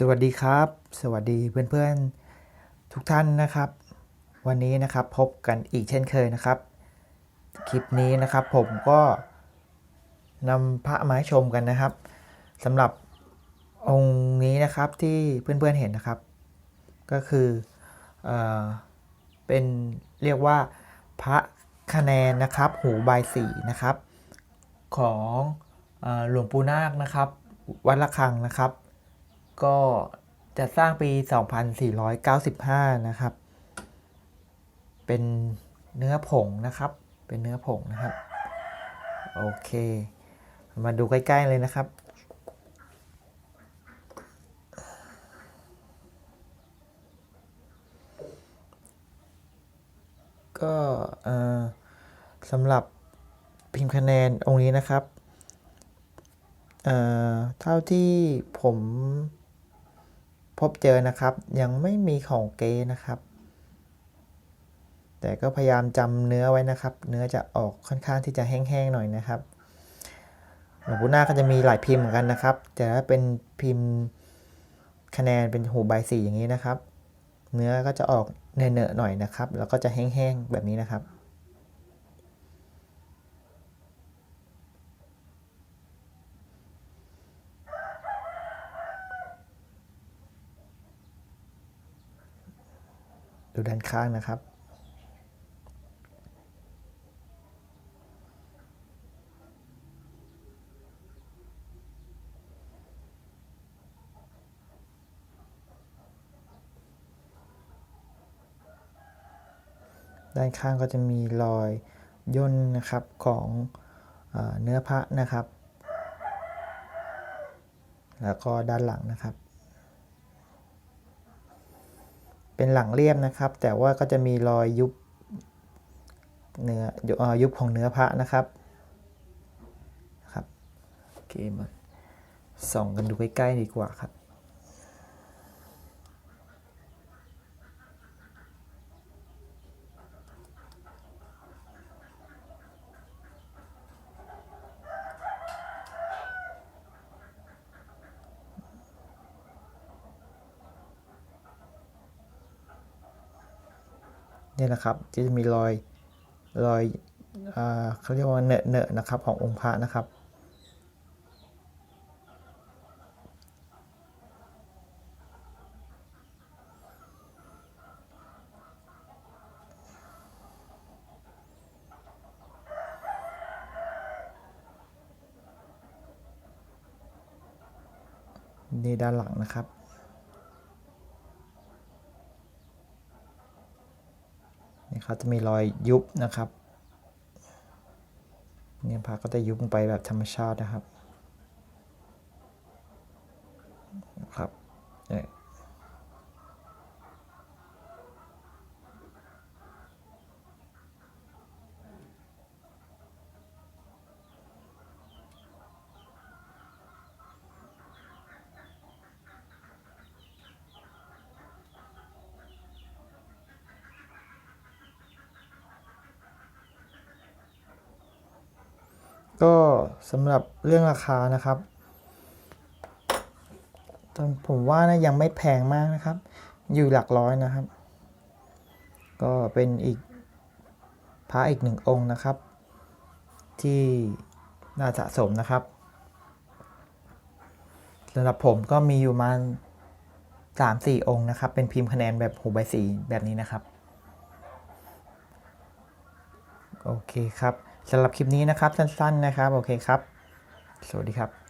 สวัสดีครับ สวัสดีเพื่อนๆ ทุกท่านนะครับ วันนี้นะครับพบกันอีกเช่นเคยนะครับ คลิปนี้นะครับผมก็นำพระมาให้ชมกันนะครับสำหรับองค์นี้นะครับที่เพื่อนๆเห็นนะครับ ก็คือเออเป็นเรียกว่าพระคะแนนนะครับ หูบายสีนะครับ ของอหลวงปู่นาคนะครับ วัดระฆังนะครับ ก็จะสร้างปี 2495 นะครับ เป็นเนื้อผงนะครับ เป็นเนื้อผงนะครับ โอเค มาดูใกล้ ๆ เลยนะครับ ก็สำหรับพิมพ์คะแนนองค์นี้นะครับ เท่าที่ผม พบเจอนะครับ ยังไม่มีของเก๊นะครับ แต่ก็พยายามจำเนื้อไว้นะครับ เนื้อจะออกค่อนข้างที่จะแห้งๆหน่อยนะครับหลวงปู่นาก็จะมีหลายพิมพ์เหมือนกันนะครับ แต่ถ้าเป็นพิมพ์คะแนนเป็นหูใบสีอย่างนี้นะครับ เนื้อก็จะออกเนอะๆหน่อยนะครับ แล้วก็จะแห้งๆแบบนี้นะครับ ดูด้านข้างนะครับ ด้านข้างก็จะมีรอยย่นนะครับของเอเนื้อพระนะครับ แล้วก็ด้านหลังนะครับ เป็นหลังเรียบนะครับ แต่ว่าก็จะมีรอยยุบเนื้อยุบเอ่อยุบของเนื้อพระนะครับครับโอเคมาส่องกันดูใกล้ๆดีกว่าครับ นี่นะครับจะมีรอยรอยเขาเรียกว่าเนอะเนอะนะครับขององค์พระนะครับ นี่ด้านหลังนะครับ นี่ครับจะมีรอยยุบนะครับ เนี่ยผ้าก็จะยุบลงไปแบบธรรมชาตินะครับเนี่ย ก็สำหรับเรื่องราคานะครับตอนผมว่านะยังไม่แพงมากนะครับ อยู่หลักร้อยนะครับ ก็เป็นอีกพระอีกหนึ่งองค์นะครับ ที่น่าสะสมนะครับสำหรับผมก็มีอยู่มาสามสี่องค์นะครับ เป็นพิมพ์คะแนนแบบหูใบสีแบบนี้นะครับ โอเคครับ สำหรับคลิปนี้นะครับสั้น ๆนะครับ โอเคครับ สวัสดีครับ